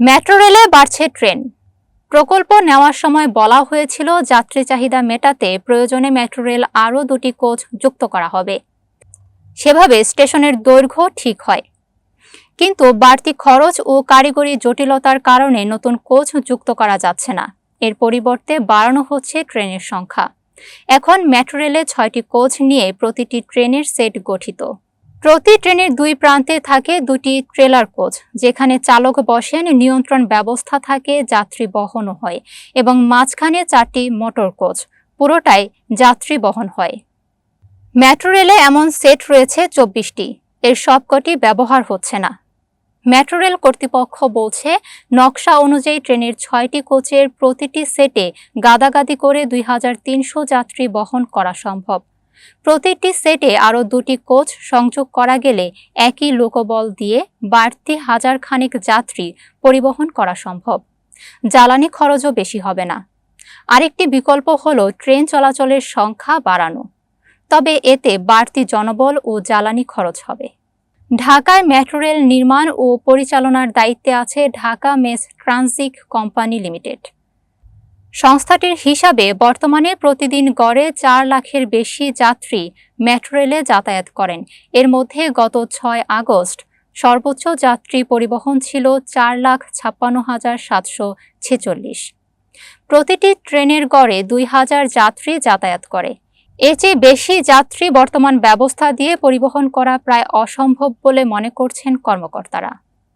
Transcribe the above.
Metro রেলে বাড়ছে train. প্রকল্প নেওয়ার সময় বলা হয়েছিল, যাত্রী চাহিদা মেটাতে প্রয়োজনে মেট্রো রেল আরও দুটি কোচ যুক্ত করা হবে। সেভাবে স্টেশনের দৈর্ঘ্য ঠিক হয়। কিন্তু বাড়তি খরচ ও কারিগরি জটিলতার কারণে নতুন কোচ যুক্ত করা যাচ্ছে না। এর পরিবর্তে বাড়ানো হচ্ছে ট্রেনের সংখ্যা। এখন মেট্রো রেলে ছয়টি কোচ নিয়ে প্রতিটি ট্রেনের সেট গঠিত। প্রতি ট্রেনের দুই প্রান্তে থাকে দুটি ট্রেলার কোচ, যেখানে চালক বসেন, নিয়ন্ত্রণ ব্যবস্থা থাকে, যাত্রী বহনও হয় এবং মাঝখানে চারটি মোটর কোচ, পুরোটাই যাত্রী বহন হয়। মেট্রো রেলে এমন সেট রয়েছে চব্বিশটি, এর সবকটি ব্যবহার হচ্ছে না। মেট্রো রেল কর্তৃপক্ষ বলছে, নকশা অনুযায়ী ট্রেনের ছয়টি কোচের প্রতিটি সেটে গাদাগাদি করে দুই হাজার তিনশো যাত্রী বহন করা সম্ভব। প্রতিটি সেটে আরও দুটি কোচ সংযোগ করা গেলে একই লোকবল দিয়ে বাড়তি হাজার খানেক যাত্রী পরিবহন করা সম্ভব। জ্বালানি খরচও বেশি হবে না। আরেকটি বিকল্প হলো ট্রেন চলাচলের সংখ্যা বাড়ানো। তবে এতে বাড়তি জনবল ও জ্বালানি খরচ হবে। ঢাকায় মেট্রো রেল নির্মাণ ও পরিচালনার দায়িত্বে আছে Dhaka mass transit company limited. সংস্থাটির হিসাবে বর্তমানে প্রতিদিন গড়ে চার লাখের বেশি যাত্রী মেট্রো রেলে যাতায়াত করেন। এর মধ্যে গত ছয় আগস্ট সর্বোচ্চ যাত্রী পরিবহন ছিল চার লাখ ছাপ্পান্ন হাজার সাতশো ছেচল্লিশ। প্রতিটি ট্রেনের গড়ে দুই হাজার যাত্রী যাতায়াত করে। এর চেয়ে বেশি যাত্রী বর্তমান ব্যবস্থা দিয়ে পরিবহন করা প্রায় অসম্ভব বলে মনে করছেন কর্মকর্তারা।